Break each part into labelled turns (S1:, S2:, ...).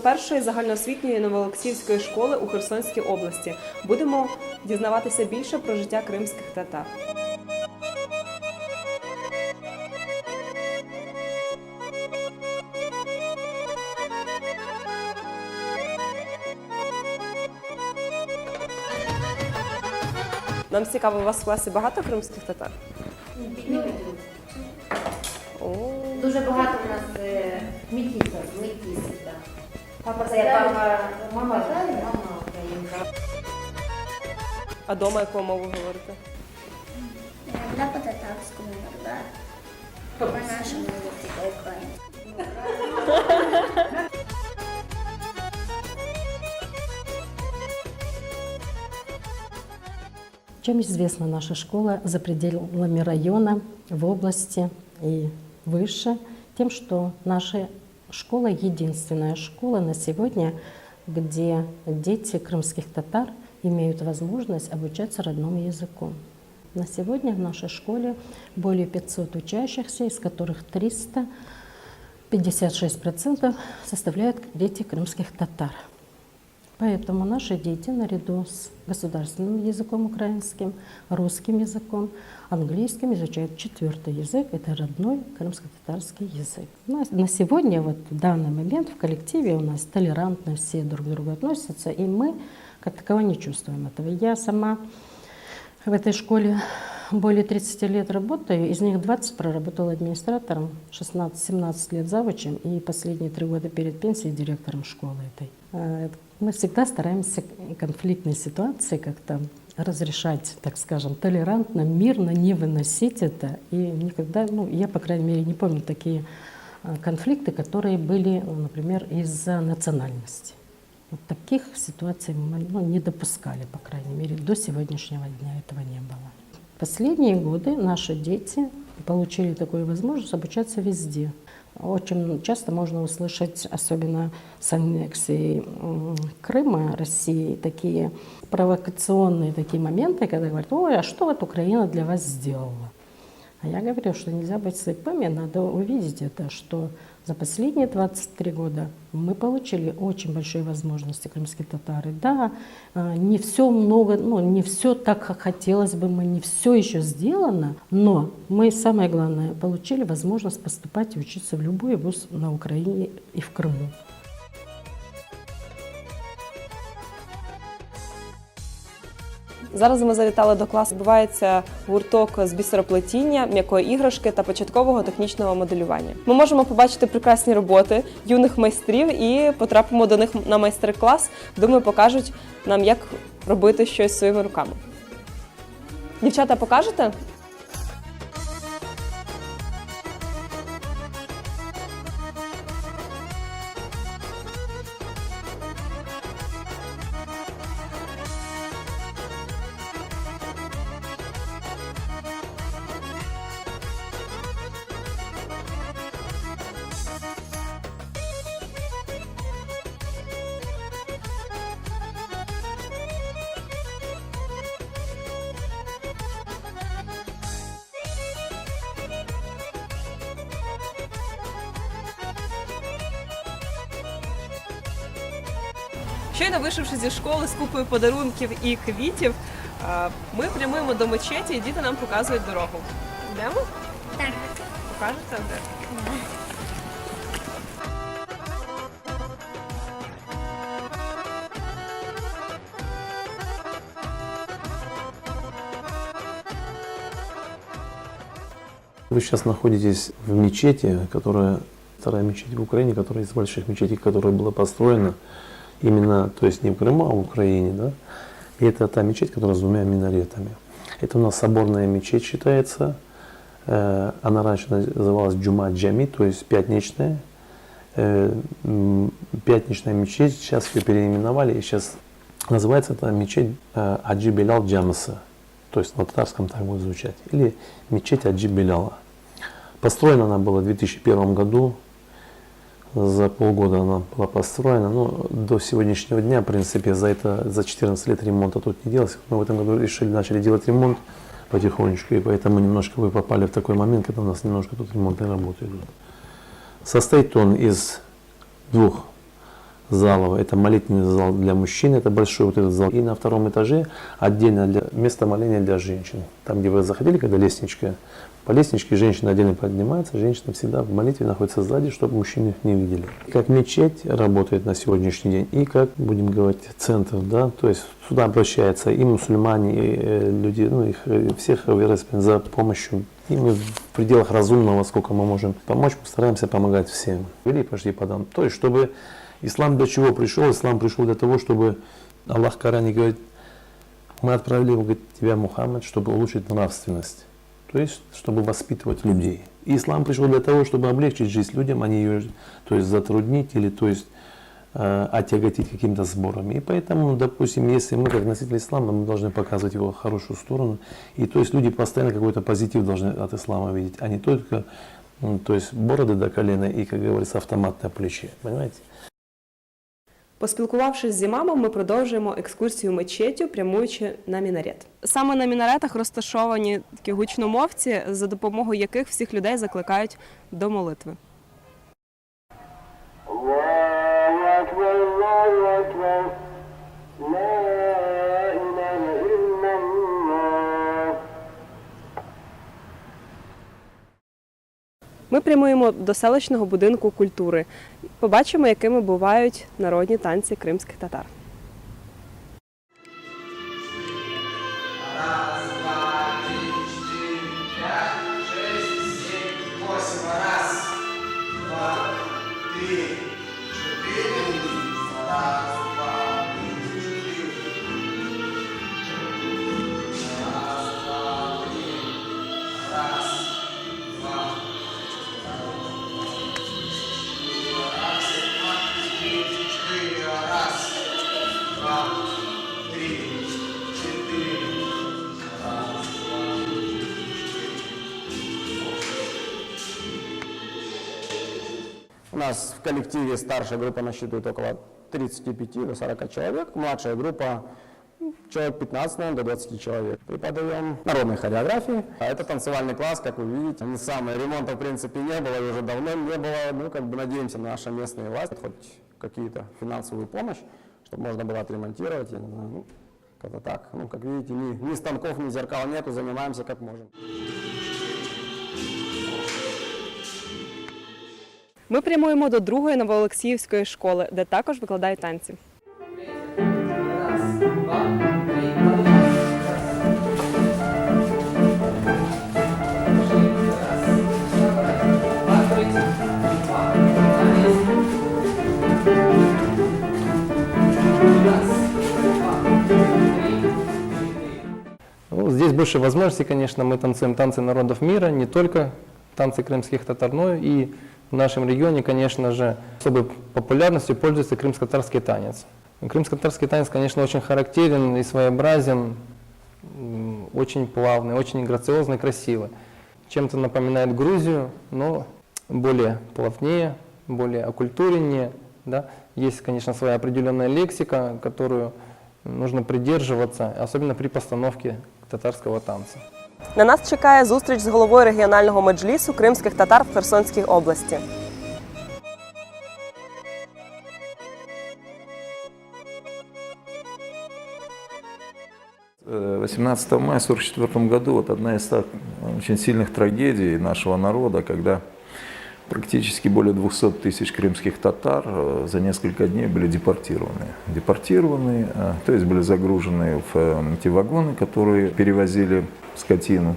S1: першої загальноосвітньої новоолексіївської школи у Херсонській області. Будемо дізнаватися більше про життя кримських татар. Нам цікаво, у вас в класі багато кримських татар? О,
S2: Дуже багато у нас е, так. Папа це папа, мама Італія, мама українка.
S1: а дома яку мову говорите?
S3: Иногда по-татарскому, иногда по-нашему языку по-украински.
S4: Чем известна наша школа за пределами района, в области и выше? Тем, что наша школа единственная школа на сегодня, где дети крымских татар имеют возможность обучаться родному языку. На сегодня в нашей школе более 500 учащихся, из которых 356% составляют дети крымских татар. Поэтому наши дети наряду с государственным языком украинским, русским языком, английским изучают четвертый язык, это родной крымско-татарский язык. На, сегодня, вот в данный момент в коллективе у нас толерантно все друг к другу относятся, и мы как таково не чувствуем этого. Я сама в этой школе более 30 лет работаю, из них 20 проработала администратором, 16-17 лет завучем и последние три года перед пенсией директором школы этой. Э, Мы всегда стараемся конфликтные ситуации как-то разрешать, так скажем, толерантно, мирно, не выносить это. И никогда, ну, я, по крайней мере, не помню такие э, конфликты, которые были, например, из-за национальности. Вот таких ситуаций мы ну, не допускали, по крайней мере, до сегодняшнего дня этого не было. Последние годы наши дети получили такую возможность обучаться везде. Очень часто можно услышать, особенно с аннексией Крыма, России, такие провокационные такие моменты, когда говорят, ой, а что вот Украина для вас сделала? А я говорю, что нельзя быть слепыми, надо увидеть это, что за последние 23 года мы получили очень большие возможности, крымские татары. Да, э, не все много, ну, не все так, как хотелось бы, мы не все еще сделано, но мы, самое главное, получили возможность поступать и учиться в любой вуз на Украине и в Крыму.
S1: Зараз ми завітали до класу. Відбувається гурток з бісероплетіння, м'якої іграшки та початкового технічного моделювання. Ми можемо побачити прекрасні роботи юних майстрів і потрапимо до них на майстер-клас. Думаю, покажуть нам, як робити щось своїми руками. Дівчата, покажете? Щойно вийшовши зі школи з купою подарунків і квітів, е, ми прямуємо до мечеті, і діти нам показують дорогу. Йдемо?
S3: Так.
S1: Покажете де?
S5: Вы сейчас находитесь в мечети, которая вторая мечеть в Украине, которая из больших мечетей, которая была построена именно, то есть не в Крыму, а в Украине, да. И это та мечеть, которая с двумя минаретами. Это у нас соборная мечеть считается. Э, Она раньше называлась Джума Джами, то есть пятничная. Э, Пятничная мечеть, сейчас ее переименовали, и сейчас называется это мечеть э, Аджи Белял Джамаса. То есть на татарском так будет звучать. Или мечеть Аджи Беляла. Построена она была в 2001 году. За полгода она была построена. Но до сегодняшнего дня, в принципе, за это за 14 лет ремонта тут не делалось. Мы в этом году решили, начали делать ремонт потихонечку. И поэтому немножко вы попали в такой момент, когда у нас немножко тут ремонтные работы идут. Состоит он из двух залов. Это молитвенный зал для мужчин, это большой вот этот зал. И на втором этаже отдельно для, место моления для женщин. Там, где вы заходили, когда лестничка, по лестничке женщина отдельно поднимается, женщина всегда в молитве находится сзади, чтобы мужчины их не видели. Как мечеть работает на сегодняшний день, и как, будем говорить, центр, да, то есть сюда обращаются и мусульмане, и э, люди, ну, их э, всех вероисповеданий за помощью. И мы в пределах разумного, сколько мы можем помочь, мы стараемся помогать всем. Вели пошли подам. То есть, чтобы ислам для чего пришел? Ислам пришел для того, чтобы Аллах в Коране говорит, мы отправили тебя, Мухаммад, чтобы улучшить нравственность. То есть, чтобы воспитывать людей. И ислам пришел для того, чтобы облегчить жизнь людям, а не ее то есть, затруднить или то есть, э, отяготить каким-то сборами. И поэтому, допустим, если мы как носители ислама, мы должны показывать его хорошую сторону. И то есть люди постоянно какой-то позитив должны от ислама видеть, а не только то есть, бороды до колена и, как говорится, автомат на плече. Понимаете?
S1: Поспілкувавшись з імамом, ми продовжуємо екскурсію мечетю, прямуючи на мінарет. Саме на мінаретах розташовані такі гучномовці, за допомогою яких всіх людей закликають до молитви. Прямуємо до селищного будинку культури. Побачимо, якими бувають народні танці кримських татар.
S6: У нас в коллективе старшая группа насчитывает около 35 до 40 человек, младшая группа ну, человек 15 наверное, до 20 человек. Преподаем народной хореографии. А это танцевальный класс, как вы видите. Не самое, ремонта в принципе не было уже давно не было. Ну, как бы надеемся на наши местные власти, хоть какие-то финансовую помощь, чтобы можно было отремонтировать, я не знаю, ну, как-то так. Ну, как видите, ни, ни станков, ни зеркал нету, занимаемся как можем.
S1: Ми прямуємо до другої новоолексіївської школи, де також викладають танці.
S7: Ну, здесь больше возможностей, конечно, мы танцуем танцы народов мира, не только танцы крымских татар, но и в нашем регионе, конечно же, особой популярностью пользуется крымско-татарский танец. Крымско-татарский танец, конечно, очень характерен и своеобразен, очень плавный, очень грациозный, красивый. Чем-то напоминает Грузию, но более плавнее, более окультуреннее. Да? Есть, конечно, своя определенная лексика, которую нужно придерживаться, особенно при постановке татарского танца.
S1: На нас чекає зустріч з головою регіонального меджлісу кримських татар в Херсонській області.
S8: Э, 18 мая 1944 году вот одна из так очень сильных трагедий нашего народа, когда практически более 200 тысяч крымских татар э, за несколько дней были депортированы. Депортированы, э, то есть были загружены в э, те вагоны, которые перевозили скотину,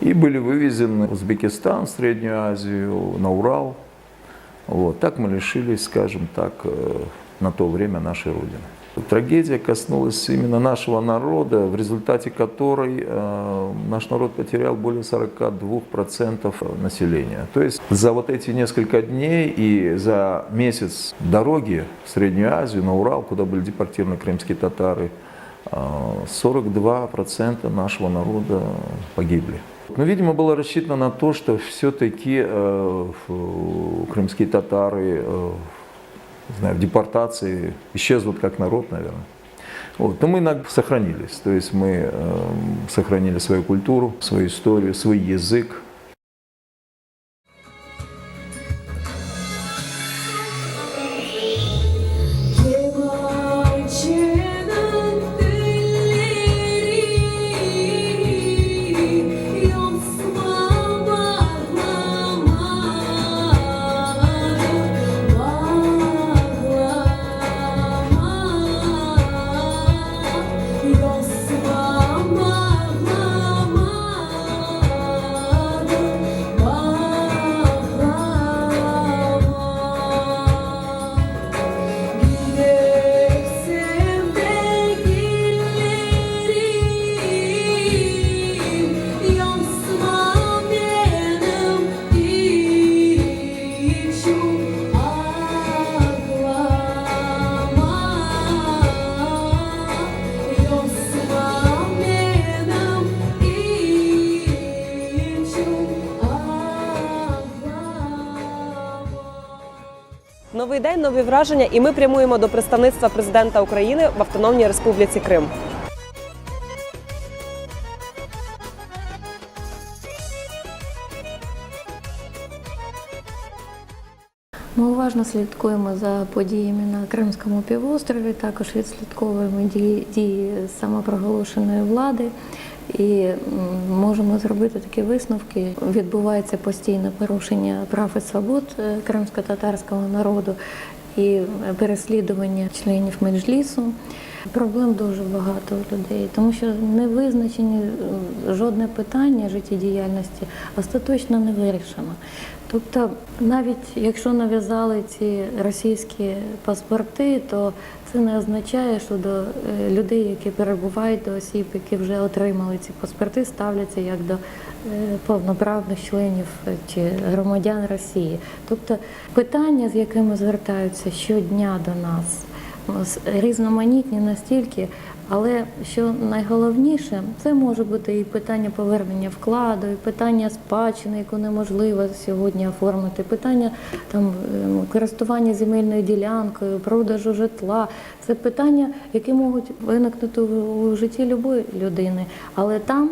S8: и были вывезены в Узбекистан, в Среднюю Азию, на Урал. Вот. Так мы лишились, скажем так, э, на то время нашей Родины. Трагедия коснулась именно нашего народа, в результате которой э, наш народ потерял более 42% населения. То есть за вот эти несколько дней и за месяц дороги в Среднюю Азию, на Урал, куда были депортированы крымские татары, э, 42% нашего народа погибли. Но, видимо, было рассчитано на то, что все-таки э, крымские татары э, не знаю, в депортации исчезнут как народ, наверное. Вот. Но мы иногда сохранились, то есть мы э, сохранили свою культуру, свою историю, свой язык,
S1: новий день, нові враження, і ми прямуємо до представництва президента України в Автономній Республіці Крим.
S9: Уважно слідкуємо за подіями на Кримському півострові, також відслідковуємо дії, дії самопроголошеної влади і можемо зробити такі висновки. Відбувається постійне порушення прав і свобод е, кримсько-татарського народу і переслідування членів меджлісу. Проблем дуже багато у людей, тому що не визначені жодне питання життєдіяльності остаточно не вирішено. Тобто, навіть якщо нав'язали ці російські паспорти, то це не означає, що до е, людей, які перебувають до осіб, які вже отримали ці паспорти, ставляться як до е, повноправних членів чи громадян Росії. Тобто питання, з якими звертаються щодня до нас, різноманітні настільки, але що найголовніше, це може бути і питання повернення вкладу, і питання спадщини, яку неможливо сьогодні оформити, питання там ем, користування земельною ділянкою, продажу житла. Це питання, які можуть виникнути у житті любої людини, але там.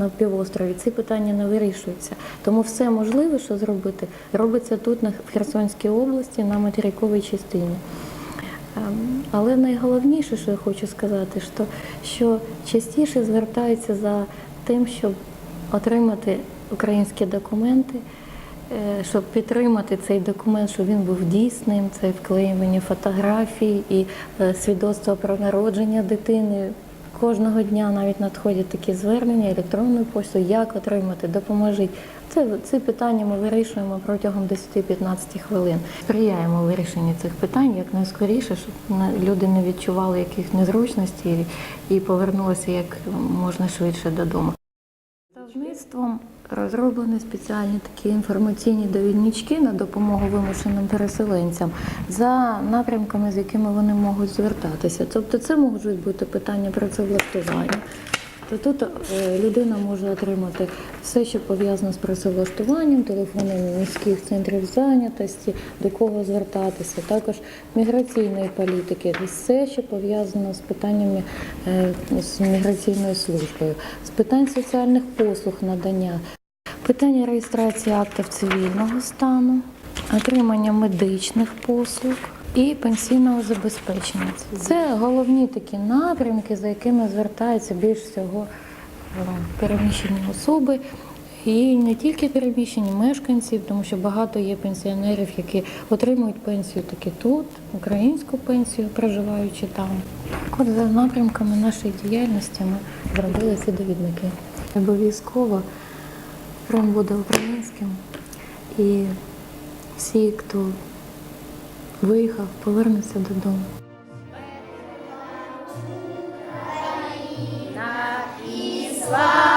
S9: На півострові ці питання не вирішуються. Тому все можливе, що зробити, робиться тут, в Херсонській області, на материковій частині. Ем, Але найголовніше, що я хочу сказати, що, що частіше звертаються за тим, щоб отримати українські документи, е, щоб підтримати цей документ, щоб він був дійсним, це вклеювання фотографій і е, свідоцтво про народження дитини. Кожного дня навіть надходять такі звернення електронною поштою, як отримати, допоможіть. Це ці питання ми вирішуємо протягом 10-15 хвилин. Сприяємо вирішенню цих питань як найскоріше, щоб люди не відчували яких незручностей і повернулися як можна швидше додому. Виробництвом розроблені спеціальні такі інформаційні довіднички на допомогу вимушеним переселенцям за напрямками, з якими вони можуть звертатися. Тобто це можуть бути питання працевлаштування. То тут е, людина може отримати все, що пов'язано з працевлаштуванням, телефони міських центрів зайнятості, до кого звертатися, також міграційної політики, все, що пов'язано з питаннями е, з міграційною службою, з питань соціальних послуг надання, питання реєстрації актів цивільного стану, отримання медичних послуг. І пенсійного забезпечення. Це головні такі напрямки, за якими звертаються більш всього е, переміщені особи. І не тільки переміщені мешканці, тому що багато є пенсіонерів, які отримують пенсію таки тут, українську пенсію, проживаючи там. Так от за напрямками нашої діяльності ми зробили ці довідники. Обов'язково Крим буде українським і всі, хто виїхав, повернеться додому.
S3: Слава